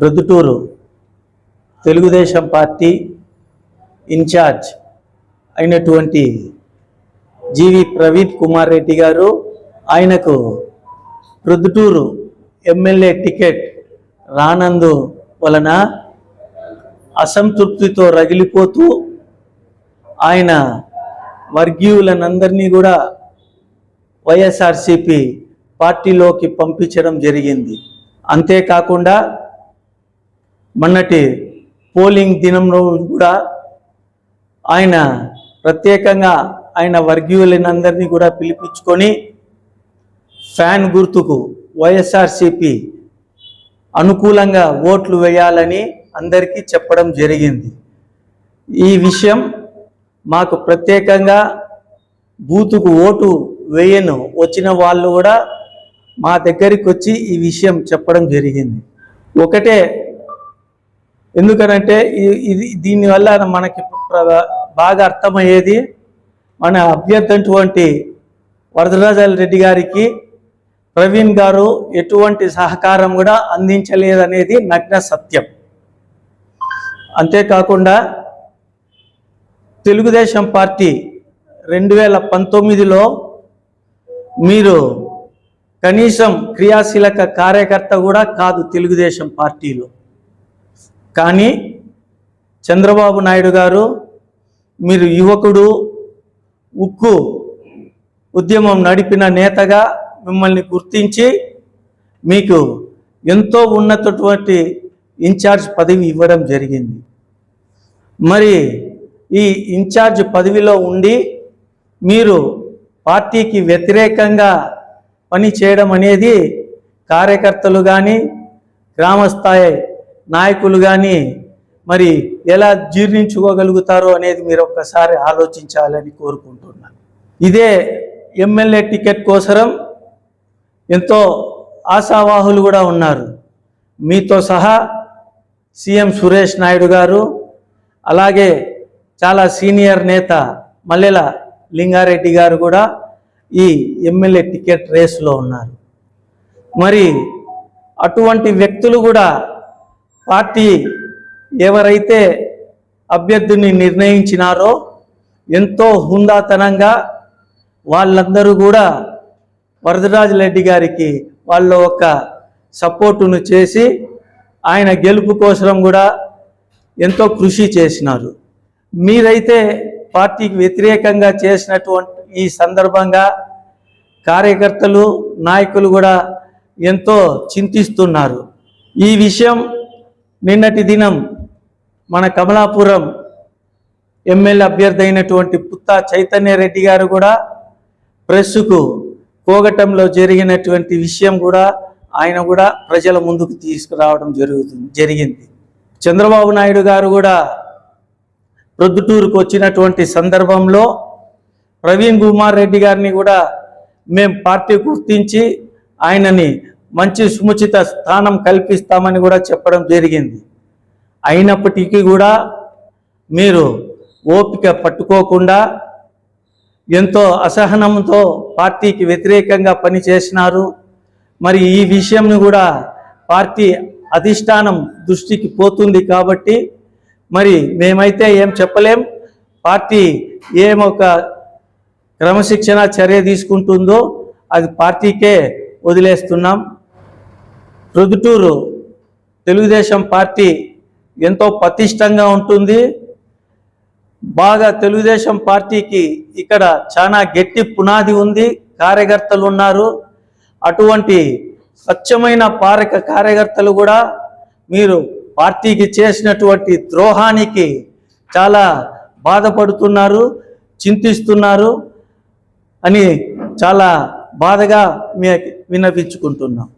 Proddatur Telugu Desam party incharge అయినటువంటి జీవి ప్రవీణ్ కుమార్ రెడ్డి గారు ఆయనకు ప్రొద్దుటూరు ఎమ్మెల్యే టికెట్ రానందు వలన అసంతృప్తితో రగిలిపోతూ ఆయన వర్గీయులనందరినీ కూడా వైఎస్ఆర్సిపి పార్టీలోకి పంపించడం జరిగింది. అంతేకాకుండా మొన్నటి పోలింగ్ దినంలో కూడా ఆయన ప్రత్యేకంగా ఆయన వర్గీయులనందరినీ కూడా పిలిపించుకొని ఫ్యాన్ గుర్తుకు వైఎస్ఆర్సిపి అనుకూలంగా ఓట్లు వేయాలని అందరికీ చెప్పడం జరిగింది. ఈ విషయం మాకు ప్రత్యేకంగా బూతుకు ఓటు వేయను వచ్చిన వాళ్ళు కూడా మా దగ్గరికి వచ్చి ఈ విషయం చెప్పడం జరిగింది. ఒకటే ఎందుకనంటే ఇది దీనివల్ల మనకి ప్ర- బాగా అర్థమయ్యేది మన అభ్యర్థి అటువంటి వరదరాజాల రెడ్డి గారికి ప్రవీణ్ గారు ఎటువంటి సహకారం కూడా అందించలేదనేది నగ్న సత్యం. అంతేకాకుండా తెలుగుదేశం పార్టీ రెండు వేల పంతొమ్మిదిలో మీరు కనీసం క్రియాశీలక కార్యకర్త కూడా కాదు తెలుగుదేశం పార్టీలో. కానీ చంద్రబాబు నాయుడు గారు మీరు యువకుడు ఉక్కు ఉద్యమం నడిపిన నేతగా మిమ్మల్ని గుర్తించి మీకు ఎంతో ఉన్నతటువంటి ఇన్ఛార్జ్ పదవి ఇవ్వడం జరిగింది. మరి ఈ ఇన్ఛార్జ్ పదవిలో ఉండి మీరు పార్టీకి వ్యతిరేకంగా పని చేయడం అనేది కార్యకర్తలు కానీ గ్రామస్థాయి నాయకులు కానీ మరి ఎలా జీర్ణించుకోగలుగుతారో అనేది మీరు ఒక్కసారి ఆలోచించాలని కోరుకుంటున్నాను. ఇదే ఎమ్మెల్యే టికెట్ కోసరం ఎంతో ఆశావాహులు కూడా ఉన్నారు. మీతో సహా సీఎం సురేష్ నాయుడు గారు అలాగే చాలా సీనియర్ నేత మల్లెల లింగారెడ్డి గారు కూడా ఈ ఎమ్మెల్యే టికెట్ రేసులో ఉన్నారు. మరి అటువంటి వ్యక్తులు కూడా పార్టీ ఎవరైతే అభ్యర్థిని నిర్ణయించినారో ఎంతో హుందాతనంగా వాళ్ళందరూ కూడా వరదరాజు రెడ్డి గారికి వాళ్ళ ఒక సపోర్టును చేసి ఆయన గెలుపు కోసం కూడా ఎంతో కృషి చేసినారు. మీరైతే పార్టీకి వ్యతిరేకంగా చేసినటువంటి ఈ సందర్భంగా కార్యకర్తలు నాయకులు కూడా ఎంతో చింతిస్తున్నారు. ఈ విషయం నిన్నటి దినం మన కమలాపురం ఎమ్మెల్యే అభ్యర్థి అయినటువంటి పుత్తా చైతన్య రెడ్డి గారు కూడా ప్రెస్కు పోగటంలో జరిగినటువంటి విషయం కూడా ఆయన కూడా ప్రజల ముందుకు తీసుకురావడం జరుగుతుంది జరిగింది. చంద్రబాబు నాయుడు గారు కూడా ప్రొద్దుటూరుకు వచ్చినటువంటి సందర్భంలో ప్రవీణ్ కుమార్ రెడ్డి గారిని కూడా మేము పార్టీ గుర్తించి ఆయనని మంచి సుముచిత స్థానం కల్పిస్తామని కూడా చెప్పడం జరిగింది. అయినప్పటికీ కూడా మీరు ఓపిక పట్టుకోకుండా ఎంతో అసహనంతో పార్టీకి వ్యతిరేకంగా పనిచేసినారు. మరి ఈ విషయంను కూడా పార్టీ అధిష్టానం దృష్టికి పోతుంది కాబట్టి మరి మేమైతే ఏం చెప్పలేం. పార్టీ ఏం ఒక క్రమశిక్షణ చర్య తీసుకుంటుందో అది పార్టీకే వదిలేస్తున్నాం. ప్రొద్దుటూరు తెలుగుదేశం పార్టీ ఎంతో పతిష్టంగా ఉంటుంది. బాగా తెలుగుదేశం పార్టీకి ఇక్కడ చాలా గట్టి పునాది ఉంది. కార్యకర్తలు ఉన్నారు. అటువంటి స్వచ్ఛమైన పారక కార్యకర్తలు కూడా మీరు పార్టీకి చేసినటువంటి ద్రోహానికి చాలా బాధపడుతున్నారు చింతిస్తున్నారు అని చాలా బాధగా మీ విన్నపించుకుంటున్నాం